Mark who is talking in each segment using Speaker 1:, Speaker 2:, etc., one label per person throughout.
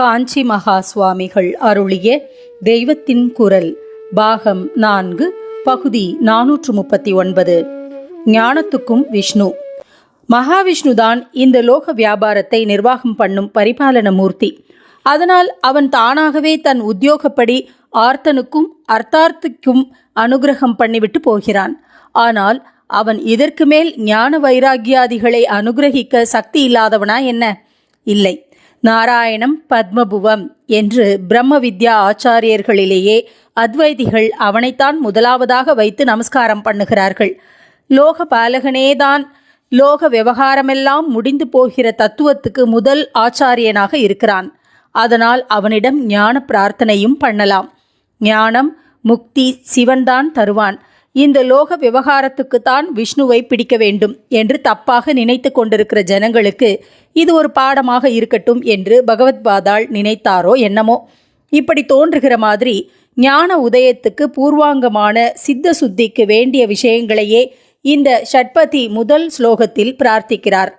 Speaker 1: காஞ்சி மகா சுவாமிகள் அருளிய தெய்வத்தின் குரல் பாகம் நான்கு பகுதி நானூற்று முப்பத்தி ஒன்பது. ஞானத்துக்கும் விஷ்ணு. மகாவிஷ்ணுதான் இந்த லோக வியாபாரத்தை நிர்வாகம் பண்ணும் பரிபாலன மூர்த்தி. அதனால் அவன் தானாகவே தன் உத்தியோகப்படி ஆர்த்தனுக்கும் அர்த்தார்த்திக்கும் அனுகிரகம் பண்ணிவிட்டு போகிறான். ஆனால் அவன் இதற்கு மேல் ஞான வைராகியாதிகளை அனுகிரகிக்க சக்தி இல்லாதவனா என்ன? இல்லை. நாராயணம் பத்மபுவம் என்று பிரம்ம வித்யா ஆச்சாரியர்களிலேயே அத்வைதிகள் அவனைத்தான் முதலாவதாக வைத்து நமஸ்காரம் பண்ணுகிறார்கள். லோக பாலகனேதான் லோக விவகாரமெல்லாம் முடிந்து போகிற தத்துவத்துக்கு முதல் ஆச்சாரியனாக இருக்கிறான். அதனால் அவனிடம் ஞான பிரார்த்தனையும் பண்ணலாம். ஞானம் முக்தி சிவன்தான் தருவான். இந்த லோக விவகாரத்துக்குத்தான் விஷ்ணுவை பிடிக்க வேண்டும் என்று தப்பாக நினைத்து கொண்டிருக்கிற ஜனங்களுக்கு இது ஒரு பாடமாக இருக்கட்டும் என்று பகவத்பாதாள் நினைத்தாரோ என்னமோ. இப்படி தோன்றுகிற மாதிரி ஞான உதயத்துக்கு பூர்வாங்கமான சித்த சுத்திக்கு வேண்டிய விஷயங்களையே இந்த ஷட்பதி முதல் ஸ்லோகத்தில் பிரார்த்திக்கிறார்.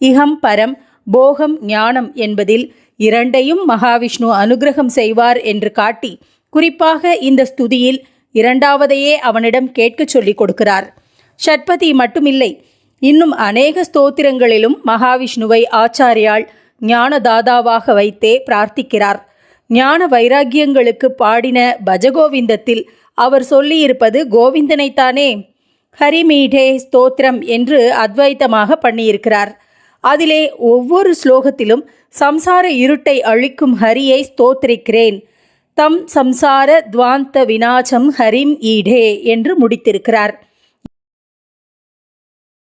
Speaker 1: இகம் பரம் போகம் ஞானம் என்பதில் இரண்டையும் மகாவிஷ்ணு அனுகிரகம் செய்வார் என்று காட்டி குறிப்பாக இந்த ஸ்துதியில் இரண்டாவதையே அவனிடம் கேட்கச் சொல்லிக் கொடுக்கிறார். ஷட்பதி மட்டுமில்லை இன்னும் அநேக ஸ்தோத்திரங்களிலும் மகாவிஷ்ணுவை ஆச்சாரியால் ஞானதாதாவாக வைத்தே பிரார்த்திக்கிறார். ஞான வைராக்கியங்களுக்கு பாடின பஜகோவிந்தத்தில் அவர் சொல்லியிருப்பது கோவிந்தனைத்தானே. ஹரிமீடே ஸ்தோத்திரம் என்று அத்வைத்தமாக பண்ணியிருக்கிறார். அதிலே ஒவ்வொரு ஸ்லோகத்திலும் சம்சார இருட்டை அழிக்கும் ஹரியை ஸ்தோத்திரிக்கிறேன். தம் சம்சார துவாந்த வினாசம் ஹரிம் ஈடே என்று முடித்திருக்கிறார்.